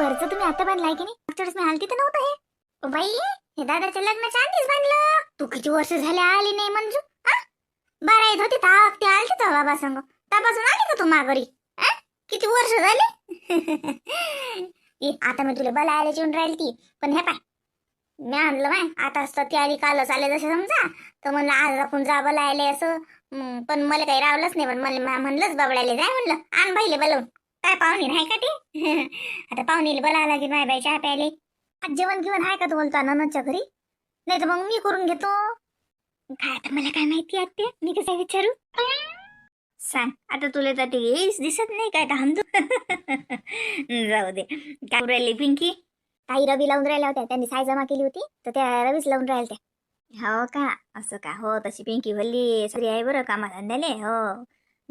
वरचं तुम्ही आता बांधलाय की नाही? मागच्या वेळेस मी आलती तर नव्हतं हे. बाई हे दादाच्या लग्नाच्या आधीच बांधलं. तू किती वर्ष झाले आली नाही मंजू आ? बरं येत होती ताक ते आलती तर बाबा संग तपासून आली का तू माघारी? किती वर्ष झाले? आता मी तुला बलायला येऊन राहील ती. पण हे पाय मी आणलं माय आता असतं ती आधी कालच आले जसे समजा. तर म्हणलं आज आपण जा बलायले असं. पण मला काही रावलंच नाही. पण मला म्हणलंच बाबडायला जाय म्हणलं. आण बाईले बलवून. काय पाहुणे नाही का ती? आता पाहुणीला बोलावं लागेल माय बाई चहा प्यायले. आज जेवण घेऊन आहे का तू बोलतो ननदच्या घरी? नाही तर मग मी करून घेतो. काय आता मला काय माहिती आहे मी कसं विचारू? सांग. आता तुला तर ते येईस दिसत नाही काय थांब तू जाऊ दे. काय राहिली पिंकी? काही रवी लावून राहिल्या होत्या. त्यांनी साय जमा केली होती. तर त्या रवीच लावून राहिल्या त्या हो का? असं का? हो तशी पिंकी भल्ली सरी आहे बरं कामाधंद्याले हो.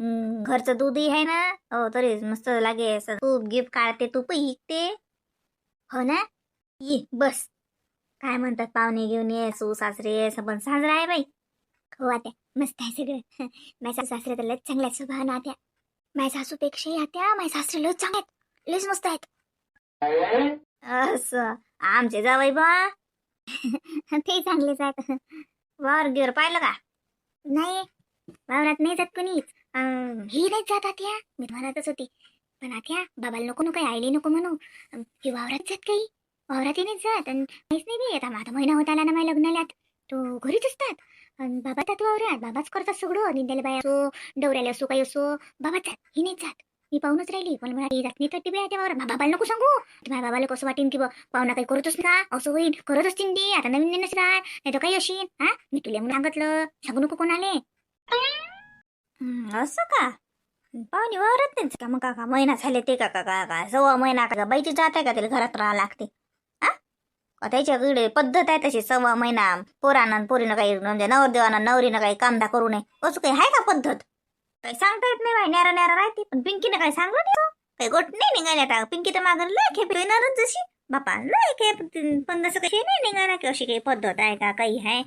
घरचं दूधही आहे ना? हो तरी मस्त लागे असं. तूप गिफ्ट काढते तूप इकते हो ना? ये बस. काय म्हणतात पाहुणे घेऊन ये सू सासरे सबन साजरा आहे बाई. हो आत्या. मस्त आहे सगळं. माझ्या सासरे तर लय चांगल्या स्वभाव ना आत्या. माझ्या सासूपेक्षाही आत्या माझ्या सासरे लय चांगले आहेत. लयच मस्त आहेत. असं. आमचे जावई बा. ते चांगलेच आहेत. वावर गिवर पाहिलं का? नाही. वावरात नाही जात कोणीच. ही नाही जात आत्या. मी म्हणतच होती. पण आत्या बाबाला नको नको आईली नको म्हणू. ही वावरात जात काही. वावरातही नाही जात. आणि काहीच नाही बी आता माझा महिना होत आला ना माझ्या लग्नाला. तो घरीच असतात. आणि बाबा त्यात वावरात. बाबाच करतात सगळं. निंद्याला बाय असो डवऱ्याला असो काही असो बाबा जात. ही नाही जात. मी पाहूनच राहिली. पण मला जात नाही तर ती त्या वावरात. बाबाला नको सांगू. तर माझ्या बाबाला कसं वाटेन की बा पाहुणा काही करतच ना असं होईल करत असतील ती. आता नवीन नसणार नाही तर काही अशी हा मी तुला म्हणून सांगितलं. सांगू नको कोणाले. असं का पाहुणे वावरत नाही का मग काका महिना झाले ते का का का सव्वा महिना का बाईची जात आहे का त्याला घरात राहा लागते हा का त्याच्याकडे पद्धत आहे तशी सव्वा महिना पोरानं पोरीनं काही म्हणजे नवरदेवानं नवरीनं काही कामदा करू नये असं काही आहे का पद्धत काही सांगता येत नाही बाई न्यारा न्यारा राहते पण पिंकीनं काही सांगलं नाही हो. काही गोट नाही निघाल्या आता पिंकी तर मागं लय खेप येणारच जशी बापा लय खेप पण असं काही नाही निघाला की अशी काही पद्धत आहे का काही आहे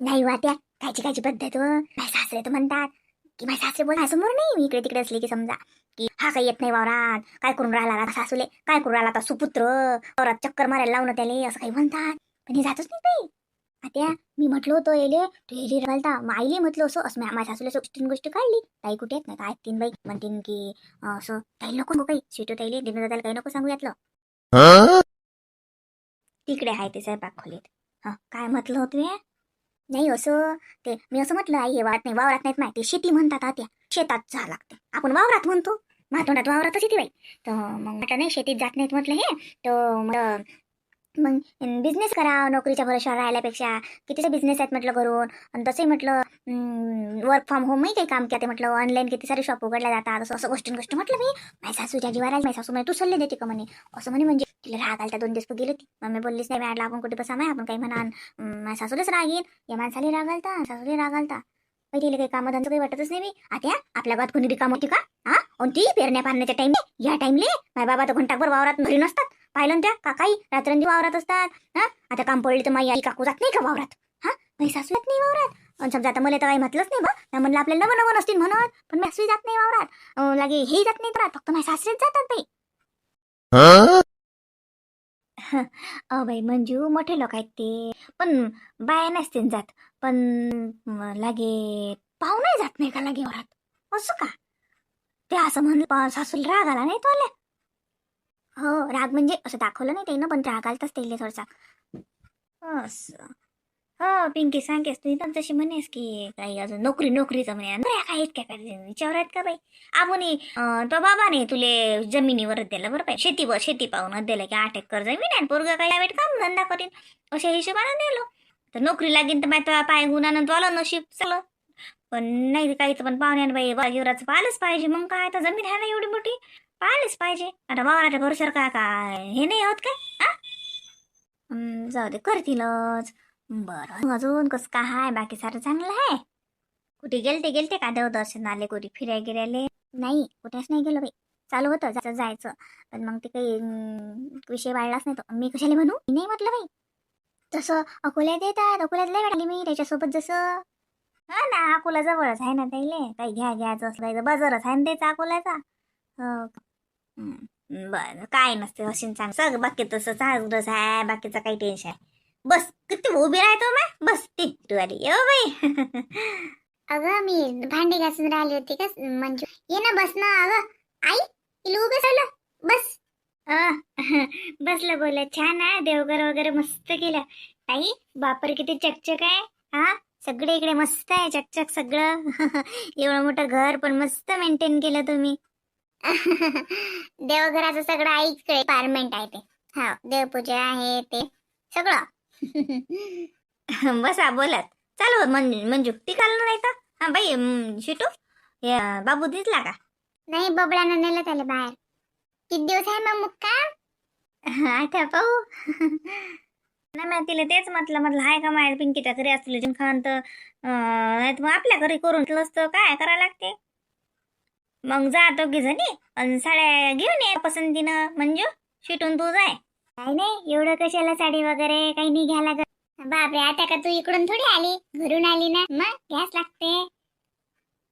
नाही वाट्या खायची खायची पद्धत व नाही सासरे तर म्हणतात की माझे सासरे बोला समोर नाही मी इकडे तिकडे असले की समजा. की हा काही येत नाही वावरात काय करून राहिला आता सासूले? काय करून राहिला आता सुपुत्र? वावरात चक्कर मारायला लावणं त्याले असं काही म्हणतात. पण हे जातच नाही बाई. आता मी म्हटलं होतं येले तू येली मग आईले म्हटलं असं असं माझ्या सासूला गोष्टी गोष्ट काढली. ताई कुठे येत नाही काय तीन बाई. म्हणतीन की असं ताई नको नको काही शिटू ताईले दिनू दादाला काही नको सांगू यातलं. तिकडे आहे ते स्वयंपाक खोलीत. हा काय म्हटलं होतं? नाही असं ते मी असं म्हटलं आई हे वाट नाही वावरात नाहीत माहिती. शेती म्हणतात आत्या शेतात जा लागते. आपण वावरात म्हणतो. महातोंडात वावरातच येते बाई. तर मग म्हटलं नाही शेतीत जात नाहीत म्हटलं हे. तर मग बिझनेस करा नोकरीच्या भरोशावर राहिल्यापेक्षा. कितीचे बिझनेस आहेत म्हटलं करून आणि तसंही म्हटलं वर्क फ्रॉम होमही काही काम केलं म्हटलं. ऑनलाईन किती सारे शॉप उघडल्या जातात. असं असं गोष्टी गोष्ट म्हटलं मी माझ्या सासूच्या जीवाला माझ्या सासू म्हणे तू सल्ले देते का? म्हणे. असं म्हणे म्हणजे. तिला राग आलता दोन दिवस गेली होती. मम्मी बोललीच नाही मॅडला आपण कुठे बसा माय आपण काही म्हणा माझ्या सासूलाच राग येईल या माणसाला राग आलता सासूला राग आलता. तिला काही कामधंदा काही वाटतच नाही मी आता आपल्या गावात कोणी रिकाम होती का? हा? आणि ती पेरण्या पारण्याच्या टाइम या टाइमले माझ्या बाबा तर घंटाभर वावरात घरी नसतात. पाहिलं ना त्या? काकाई रात्रंदी वावरात असतात. हा? आता काम पडले तर माई आई काकू जात नाही का वावरात? हा? माझी सासू येत नाही वावरात. आणि समजा आता मला तर काही म्हटलंच नाही बा. म्हणलं आपल्याला नवं नवं नसतील म्हणत पण मी सासू जात नाही वावरात. लागे हे जात नाही वावरात फक्त माझ्या सासरेच जातात बाई. अ बाई मंजू मोठे लोक आहेत ते. पण बाया नसतील जात. पण लागे पाहुणे जात नाही का लागे वावरात? असं का? ते असं म्हणलं पा- सासूला राग आला नाही तुला हो राग म्हणजे असं दाखवलं नाही त्यानं पण राग आलताच त्याला थोडासा. असं. हो पिंकी सांगेस तू इथं तशी म्हणेस की काही अजून नोकरी नोकरीचं म्हणे काय आहेत काय विचार आहेत का बाई? आपण तो बाबाने तुले जमिनीवर दिलं बरं पाहिजे शेतीवर शेती पाहून दिलं की आठ एकर जमीन आहे पोरगा काही वेळ काम धंदा करीन. अशा हिशोबानं दिलो तर नोकरी लागेल तर माहिती पाय गुणानं आलं नशीब चलं पण नाही काही तर पण पाहुण्यानं बाई बाजीवराचं पाहिलंच पाहिजे. मग काय तर जमीन आहे ना एवढी मोठी? पाहिलेच पाहिजे. आता वावराच्या भरोशावर काय काय हे नाही होत काय? जाऊ दे करतीलच बरं. अजून कसं काय आहे बाकी सारं चांगलं आहे कुठे गेलते गेलते का देवदर्शन आले कुठे फिराय गिरायले? नाही कुठेच नाही गेलो बाई. चालू होतं जायचं जायचं. पण मग ते काही विषय वाढलाच नाही तो. मी कशाला म्हणू? नाही म्हटलं बाई. तसं अकोल्यात येतात अकोल्यात लय वाटली मी त्याच्यासोबत जसं. हा ना अकोला जवळच आहे ना त्याले. काही घ्या घ्यायचं असलं तर बाजारच आहे ना त्याचा अकोल्याचा. हो का? बरं काय नसते अशीन सांग सग बाकी तसं चांगलंच आहे बाकीचं काही टेन्शन आहे. बस किती उभी राहतो मा बस ती तुवाली ये बाई. अगं मी भांडी घासून राहिली होती का मंजू? ये ना बस ना अगं. आई तिला उभे झालं बस. अं, बसलं बोल छान आहे देवघर वगैरे मस्त केलं. आई बापर किती चकचक आहे. हा सगळे इकडे मस्त आहे चकचक सगळं. एवढं मोठं घर पण मस्त मेंटेन केलं तुम्ही. देवघराचं सगळं आईकडे पारमेंट आहे ते. हा देवपूजा आहे ते सगळं. बसा बोलत. चालू मंजू ती घालून नाही तर हा बाई शिटू हे, बाबू दिसला का? नाही बबड्यानं नेलं त्याला बाहेर. किती दिवस आहे मग मुक्का? आता पाहू. नाही मग तिला तेच म्हटलं म्हटलं हाय का माय पिंकीच्या घरी असले जिम खान तर मग आपल्या घरी करून असतं काय करायला लागते? मग जा दोघी जणी आणि साड्या घेऊन ये पसंतीनं. मंजू शिटून तू जाय. काही नाही एवढं कशाला साडी वगैरे काही नाही घ्यायला लागत. बापरे आता का तू इकडून थोडी आली? घरून आली ना? मग घ्यास लागते.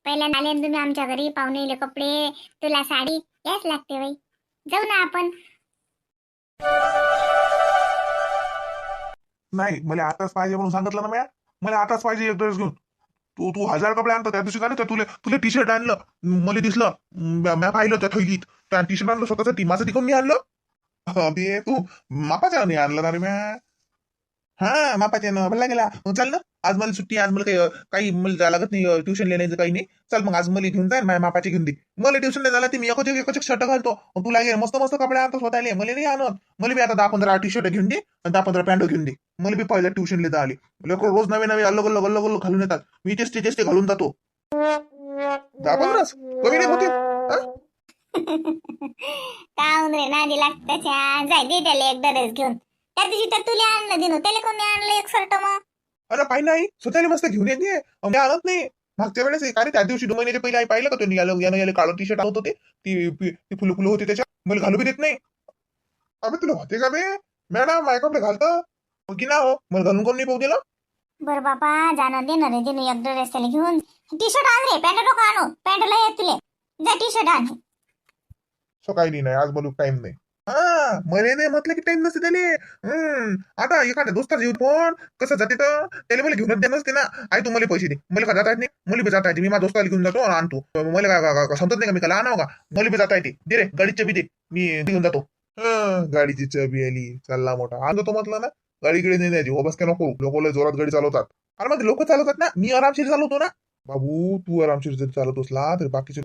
पहिल्यांदा आले तुम्ही आमच्या घरी पाहुणेले कपडे तुला साडी घ्यास लागते बाई. जाऊ ना आपण. नाही मला आताच पाहिजे म्हणून सांगितलं ना म्या. मला आताच पाहिजे एक ड्रेस घेऊन. तू तू हजार कपडे आणतो त्या दिवशी काय नाही तुला तुला टी शर्ट आणलं. मला दिसलं म्या पाहिलं त्या थैलीत. त्या टी शर्ट आणलं स्वतःचं माझं तिकडून मी आणलं. अबे तू मापाच्या नाही आणलं ना रे म्या. हा मापाच्या ना मला गेला. चाल ना. आज मला सुट्टी आज मला काही काही मला जायला लागत नाही ट्युशन लिहायचं काही नाही. चल मग आज मला घेऊन जाईल माझ्या मापाची घेऊन दे. मला ट्युशन झाला ती मी एक एकच शर्ट घालतो. तुला हे मस्त मस्त कपडे आणतो स्वतःला. मला नाही आणत. मला बी आता दहा पंधरा टी शर्ट घेऊन दे आणि दहा पंधरा पॅन्ट घेऊन दे. मला बी पहिल्या ट्युशन लिहिता आली लोक रोज नवे नवे अल्लग अल्लग अल्लग अल्लग घालून येतात. मी तेच ते तेच ते घालून जातो. दहा पंधराच कमी नाही होते? काय रे नादी जाय दे त्याला एक ड्रेस घेऊन. त्या दिवशी तर तुला आणलं दिनो त्याला कोणी आणलं एक शर्ट मग? अरे पाहिजे नाही. स्वतःला मस्त घेऊन येते. मी आणत नाही. मागच्या वेळेस काय रे त्या दिवशी दोन महिन्याच्या पहिले आई पाहिलं का तुम्ही याला यानं याला काळं टी शर्ट आणत होते. ती ती फुलं फुलं होती त्याच्या मला घालू बी देत नाही. अबे तुला होते का बे? मॅडम माझ्या कपडे घालतं. मग की ना हो? मला घालून कोण नाही पाहू दिलं? बर बाबा जाणं दे ना रे दिनो एक ड्रेस त्याला घेऊन. टी शर्ट आण रे पॅन्ट नको आणू. पॅन्टला येत तुले. जा टी शर्ट आण सकाळी नाही आज बोलू टाइम नाही. हा मला नाही म्हटलं की टाइम नसते त्याले. हम्म आता एखाद्या दोस्ताचा येऊ पण कसं जाते तर? त्याला मला घेऊनच द्या नसते ना. आई तू मला पैसे दे. मला का जाता येत नाही? मुली बी जाता येते. मी माझ्या दोस्ताला घेऊन जातो आणि आणतो. मला काय- समजत नाही का मी का आणावं का? मुली बी जाता येते. दे रे गाडीची चबी दे. मी घेऊन जातो. गाडीची चबी आली. चालला मोठा. आणतो म्हटलं ना. गाडीकडे नाही द्यायची बस काय नको. लोक जोरात गाडी चालवतात. अरे मग लोक चालवतात ना. मी आरामशीर चालवतो ना. बाबू तू आरामशीर जरी चालत असला तरी बाकीचे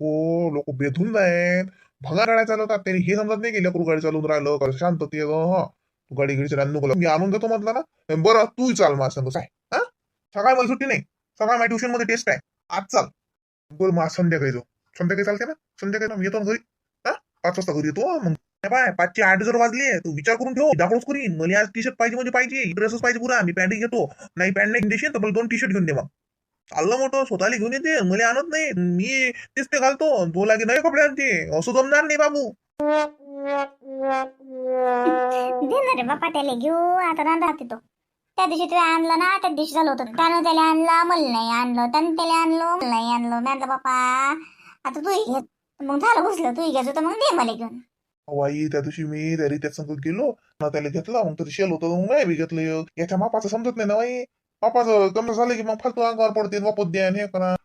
लोक बेधून जायत. भंगा गाड्या चालवतात त्यांनी हे समजत नाही की लेकरू गाडी चालवून राहिलं कसं शांत ते तू गाडी गिडी चालवून नको मी आणून देतो म्हटलं ना. बरं तू चाल मला संग. काय हा? सकाळ मला सुट्टी नाही. सकाळ माझ्या ट्युशनमध्ये टेस्ट आहे. आज चाल. बरं मग संध्याकाळी जाऊ. संध्याकाळी चालते ना? संध्याकाळी ना मी येतो ना घरी. हा? पाच वाजता घरी येतो मग. पाय पाचशे आठ जर वाजले तू विचार करून ठेव. दाखवूच करीन. मला आज टी शर्ट पाहिजे म्हणजे पाहिजे. ड्रेसच पाहिजे पुरा. मी पॅन्ट घेतो. नाही पॅन्ट नाही देशील तर मला दोन टी शर्ट घेऊन दे मग. चाललं मोठं स्वतःला घेऊन येते मला आणत नाही. मी तेच ते घालतो तो लागे नवे कपडे आणते. असं जमणार नाही बाबू. दे ना रे बापा त्याला घेऊ. आता ना राहते तो. त्या दिवशी तुला आणलं ना त्या दिवशी झालं होतं. त्यानं त्याला आणलं मला नाही आणलं. त्यानं त्याला आणलं मला नाही आणलं. मी बापा आता तू घे. मग झालं घुसलं तू घ्यायचं तर मग दे मला घेऊन. वाई त्या दिवशी मी तरी त्या संग गेलो. ना त्याला घेतला मग तरी शेल होतं मग मी घेतलं. याच्या मापाचं समजत नाही ना वाई मापाचं कमी झालं की मग फालतू अंगावर पडते वापस द्या आणि हे करा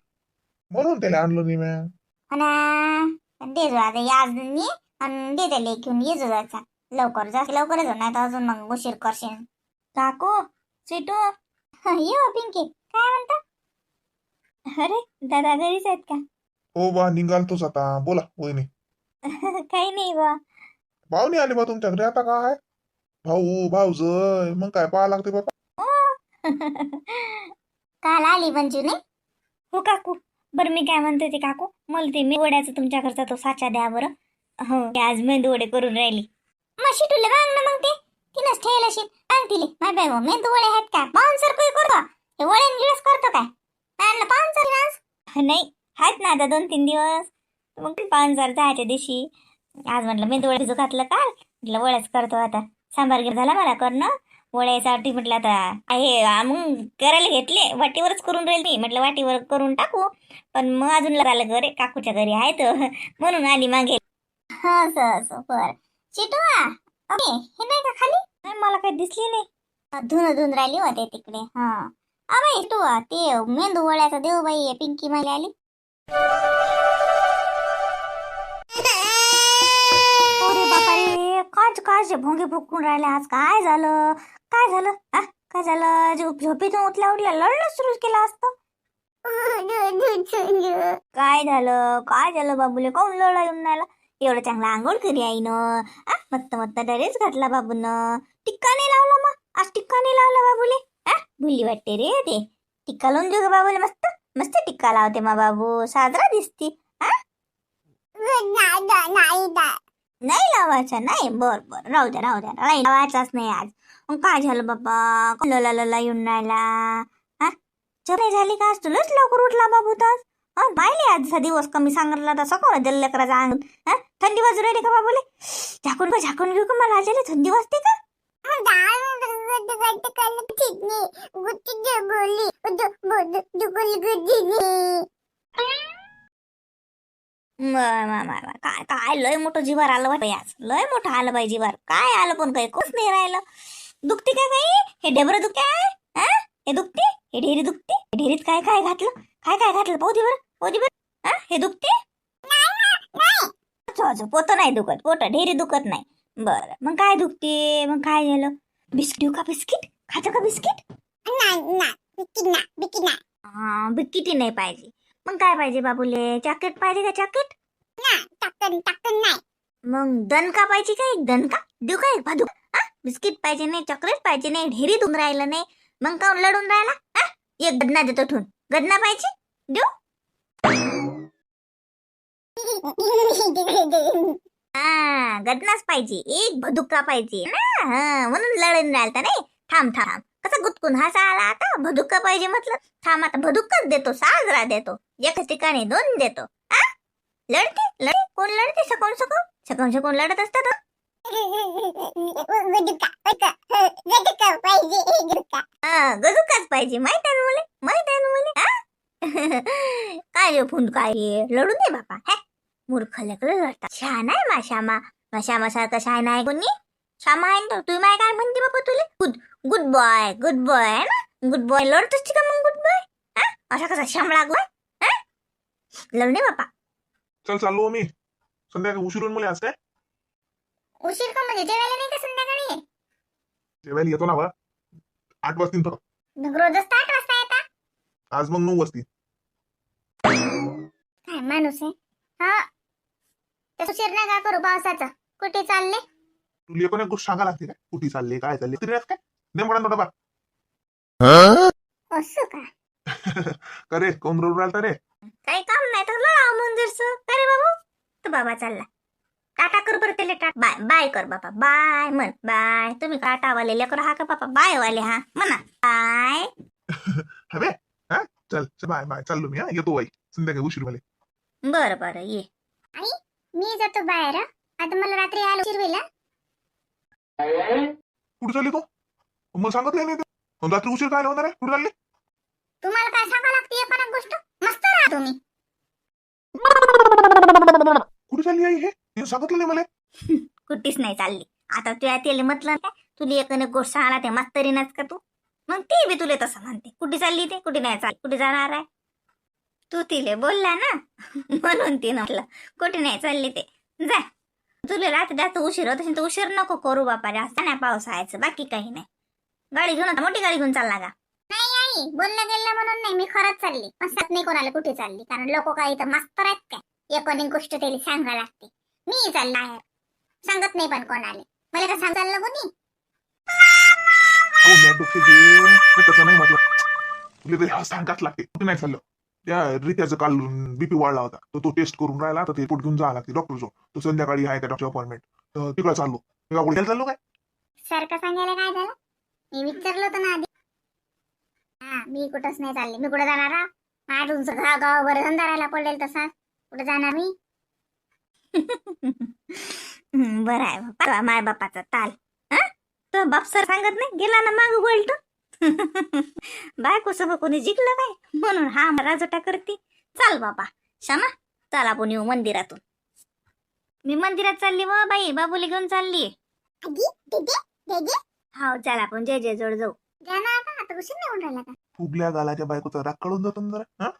म्हणून त्याला आणलं नाही म्या दे जो आता याज मी आणि दे त्याला घेऊन ये जो जायचा लवकर जा लवकरच नाही तर अजून मग उशीर करशील काकू सिटू ये पिंकी काय म्हणता अरे दादा घरीच आहेत का हो बा निघालतोच आता बोला वहिनी काही नाही बा भाऊ आले बा तुमच्या घरी आता काय भाऊ भाऊज मग काय पाहा लागते बाबा काल आली मंजू नाही हो काकू. बरं मी काय म्हणते ते काकू मला ते मेंदवड्याचा तुमच्या घरचा तो साचा द्या बरं. हो आज मेंदवडे करून राहिली. मशी तुला माग ना मग ते. तिनंच ठेवलं असेल. सांग तिले. माय बाय मेंदवडे आहेत का? पाहुणसर काही करतो? हे वळण गिळस करतो काय? आणलं पाहुणसर आज. नाही आहेत ना आता दोन तीन दिवस. मग पाहुणसर जायच्या दिवशी आज म्हटलं मेंदवडे भिजू घातलं काल. म्हटलं वळ्याच करतो आता. सांबार झाला मला करणं. वळ्यासाठी म्हटलं आता. आहे मग करायला घेतले वाटीवरच करून राहील मी. म्हटलं वाटीवर करून टाकू. पण मग अजून आलं घरी काकूच्या घरी आहे तर म्हणून आली मागे. हा असं बर. अरे हे नाही का खाली? नाही मला काही दिसली नाही. धुन धुन राहिली होते तिकडे. हा. अरे तू ते मेंदू वड्याचा देऊ बाई पिंकी मला आली. काच काच भोंगे फुकून राहिले आज काय झालं? काय झालं? आ? काय झालं? झोप झोपेतून उठल्या उठल्या लढणं सुरू केलं असतं. काय झालं? काय झालं बाबूले? काऊन लढा येऊन राहिला? एवढं चांगला आंघोळ करी आईनं. आ? मस्त मस्त ड्रेस घातला बाबूनं. टिक्का नाही लावला मग? आज टिक्का नाही लावला बाबूले? आ? भुली वाटते रे ते. टिक्का लावून देऊ का बाबूले मस्त? मस्त टिक्का लावते मा बाबू. साजरा दिसती. नाही लावायचा नाही. बर बर. राहू द्या राहू द्या. नाही लावायचाच नाही आज. मग काय झालं बाबा? लला लला येऊन राहिला. हा? चोरी झाली का आज? तुलाच लवकर उठला बाबू तास हा पाहिले आजचा दिवस कमी सांगितला तसा कोण दिल लेकराचा अंग. हा? थंडी वाजू राहिली का बाबूले? झाकून का झाकून घेऊ का मला आलेली थंडी वाजते का? मा- मा- काय काय? लय मोठं जीवार आलं बाई आज लय मोठं आलं बाई जीवार काय आलं पण काही? कोच नाही राहिलं. दुखते का काही हे डेबर दुखते हा? हे? दुखते? हे ढेरी दुखते? हे ढेरीत काय काय घातलं? काय काय घातलं? पाहू दे बरं पाहू दे बरं. हा? हे दुखते? पोत नाही दुखत. पोट ढेरी दुखत नाही. बरं. मग काय दुखते? मग काय झालं? बिस्किट का बिस्किट? खातं का बिस्किट? बिस्किटी नाही पाहिजे. मग काय पाहिजे बाबूले? चॉकलेट पाहिजे का चॉकलेट मग दणका पाहिजे का एक दणका? देऊ का एक भादू? हा बिस्किट पाहिजे नाही चॉकलेट पाहिजे नाही ढेरी धुवून राहिलं नाही. मग काऊन लढून राहिला? हा एक गदना देतो ठेवून. गदना पाहिजे? देऊ? हा गदनाच पाहिजे. एक भदुका पाहिजे. ना हा म्हणून लढून राहिलता नाही. थांब थांब. कसं गुतकून हसा आला आता भदुका पाहिजे म्हटलं. थांब आता भदुकाच देतो साजरा देतो. एकाच ठिकाणी दोन देतो. हा लढते? लढते? कोण लढते? सकून सकून सकून सकून लढत असतात गजुकाच पाहिजे माहीत आहे मुले? माहीत आहे मुले? काय फुंड काय? लढू दे बापा. हे? मूर्ख लेकरं लढतात. शहाणा आहे मा श्यामा. मा श्यामा सारखा शहाणा आहे कोणी? श्यामा आहे ना तुम्ही माय काय म्हणते बापा तुले good good boy good boy आहे ना गुड बॉय लढत असते का मग गुड बॉय हा असा कसा श्याम लागलाय हा लढू दे बापा चल चाललो मी संध्याकाळी उशिरून मला आज काय उशीर का म्हणजे जेवायला नाही का संध्याकाळी जेवायला येतो ना बा आठ वाजतील तर मग रोजच तर आठ वाजता येतात आज मग नऊ वाजतील काय माणूस आहे हा ते उशीर नका करू पावसाचा कुठे चालले तुला एकूण एक गोष्ट सांगा लागते काय? कुठे चालले काय चालले? तरी काय? नेमकडा नोटा बा असं का? कोण रोड राहिला रे? काही काम नाही तर लढाव मंदिरच. अरे बाबू? तू बाबा चालला. टाटा कर बरं त्याला टाट. बाय बाय कर बाबा. बाय म्हण. बाय. तुम्ही टाटावाले लेकर हा का बापा बाय वाले हा. म्हणा. बाय. हवे? हा? चल चल बाय बाय. चाललो मी हा? येतो बाई. संध्याकाळी उशीर मला बरं बरं ये. आई मी जातो बाहेर. आता मला रात्री यायला उशीर होईल. कुठे चालली तू? मग सांगितलं नाही तू. रात्री उशीर काय होणार आहे? कुठे चालली तुम्हाला काय सांगा लागते अनेक गोष्ट? मस्त राहा तुम्ही. कुठे चालली आई हे? हे सांगितलं नाही मला. कुठेच नाही चालली. आता तुला त्याला म्हटलं काय तुला एक अनेक गोष्ट सांगला ते मस्तरीनच का तू. मग ती बी तुला तसं म्हणते. कुठे चालली ते? कुठे नाही चालली? कुठे जाणार आहे? तू तिले बोलला ना म्हणून ती म्हटलं कुठे नाही चालली ते. जा. तुला रात्री जास्त उशीर होत असेल तर उशीर नको करू बापा जास्त. नाही पावसाळ्याचं बाकी काही नाही. गाडी घेऊन आता मोठी गाडी घेऊन चालला का नाही आई बोललं गेलं म्हणून नाही मी खरंच चालली. पण सात नाही कोणाला कुठे चालली कारण लोक काही तर मस्त आहेत काय? एक अनेक गोष्ट त्याला सांगा लागते. मी चालला आहे. सांगत नाही पण कोणाले. मला का सांग चाललं कोणी? नाही म्हटलं. तुला तरी हा सांगाच लागते. कुठे नाही चाललं? त्या रित्याचं काल बीपी वाढला होता. तर तो टेस्ट करून राहिला तर ते रिपोर्ट घेऊन जावं लागते. डॉक्टर जो तो संध्याकाळी आहे त्या डॉक्टर अपॉइंटमेंट तर तिकडे चाललो. तुला कुठे चाललो काय? सारखं सांगायला काय झालं? मी विचारलं होतं ना आधी. हा मी कुठंच नाही चालले. मी कुठे जाणार हा? माझ्या तुमचं गाव गाव बरं धंदा राहायला पडेल तसा कुठे जाणार मी? बरं आहे. बाप्पा माय बापाचा ताल. तो बाप सर सांगत नाही गेला ना माग बोलत बायको सोबत कोणी जिंकलं काय? म्हणून हा राजोटा करते. चाल बाबा क्षमा चल आपण येऊ मंदिरातून. मी मंदिरात चालली व बाई बाबूला घेऊन चालली. आजी दीदी दीदी हो चल आपण जय जय जोड जाऊ. जा ना आता आता उशीर नाही होऊन राहिला का? फुगल्या गालाच्या बायकोचा राग कळून जातो ना जरा हा?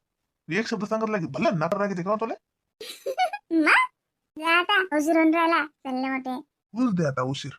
एक शब्द सांगितला की भलं नाकार राग येते का हो तुला? जा आता उशीर होऊन राहिला. चालले मोठे. बुज दे आता उशीर.